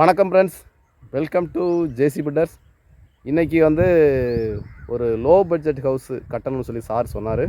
வணக்கம் friends welcome to J C builders இன்றைக்கி வந்து ஒரு லோ பட்ஜெட் ஹவுஸ் கட்டணும்னு சொல்லி சார் சொன்னார்.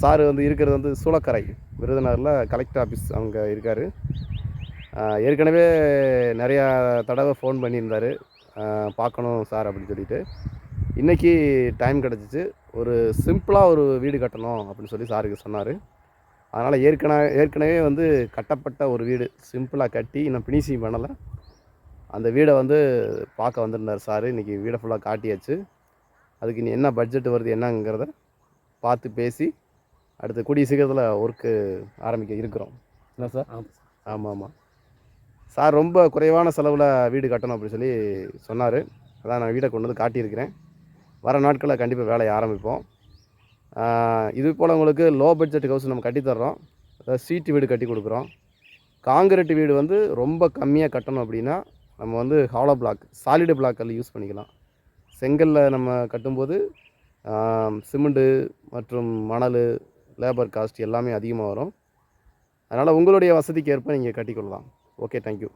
சார் வந்து இருக்கிறது வந்து சூளக்கரை விருதுநகரில் கலெக்டர் ஆஃபீஸ் அவங்க இருக்கார். ஏற்கனவே நிறையா தடவை ஃபோன் பண்ணியிருந்தார். பார்க்கணும் சார் அப்படின்னு சொல்லிட்டு. இன்றைக்கி டைம் கிடச்சிச்சு. ஒரு சிம்பிளாக ஒரு வீடு கட்டணும் அப்படின்னு சொல்லி சாருக்கு சொன்னார். அதனால் ஏற்கனவே ஏற்கனவே வந்து கட்டப்பட்ட ஒரு வீடு சிம்பிளாக கட்டி இன்னும் ஃபினிஷிங் பண்ணலை. அந்த வீடை வந்து பார்க்க வந்திருந்தார் சார். இன்றைக்கி வீடை ஃபுல்லாக காட்டியாச்சு. அதுக்கு இனி என்ன பட்ஜெட் வருது என்னங்கிறத பார்த்து பேசி அடுத்து கூடிய சீக்கிரத்தில் ஒர்க்கு ஆரம்பிக்க இருக்கிறோம். என்ன சார்? ஆமாம் ஆமாம். சார் ரொம்ப குறைவான செலவில் வீடு கட்டணும் அப்படின்னு சொல்லி சொன்னார். அதான் நான் வீடை கொண்டு வந்து காட்டியிருக்கிறேன். வர நாட்களில் கண்டிப்பாக வேலையை ஆரம்பிப்போம். இது போல் உங்களுக்கு லோ பட்ஜெட் ஹவுஸ் நம்ம கட்டித்தர்றோம் அதாவது சீட்டு வீடு கட்டி கொடுக்குறோம். காங்கிரீட் வீடு வந்து ரொம்ப கம்மியாக கட்டணும் அப்படின்னா நம்ம வந்து ஹாலோ பிளாக் சாலிடு பிளாக்கல் யூஸ் பண்ணிக்கலாம். செங்கல்ல நம்ம கட்டும்போது சிமெண்ட்டு மற்றும் மணல் லேபர் காஸ்ட் எல்லாமே அதிகமாக வரும். அதனால் உங்களுடைய வசதிக்கு ஏற்ப நீங்கள் கட்டிக்கொள்ளலாம் ஓகே தேங்க்யூ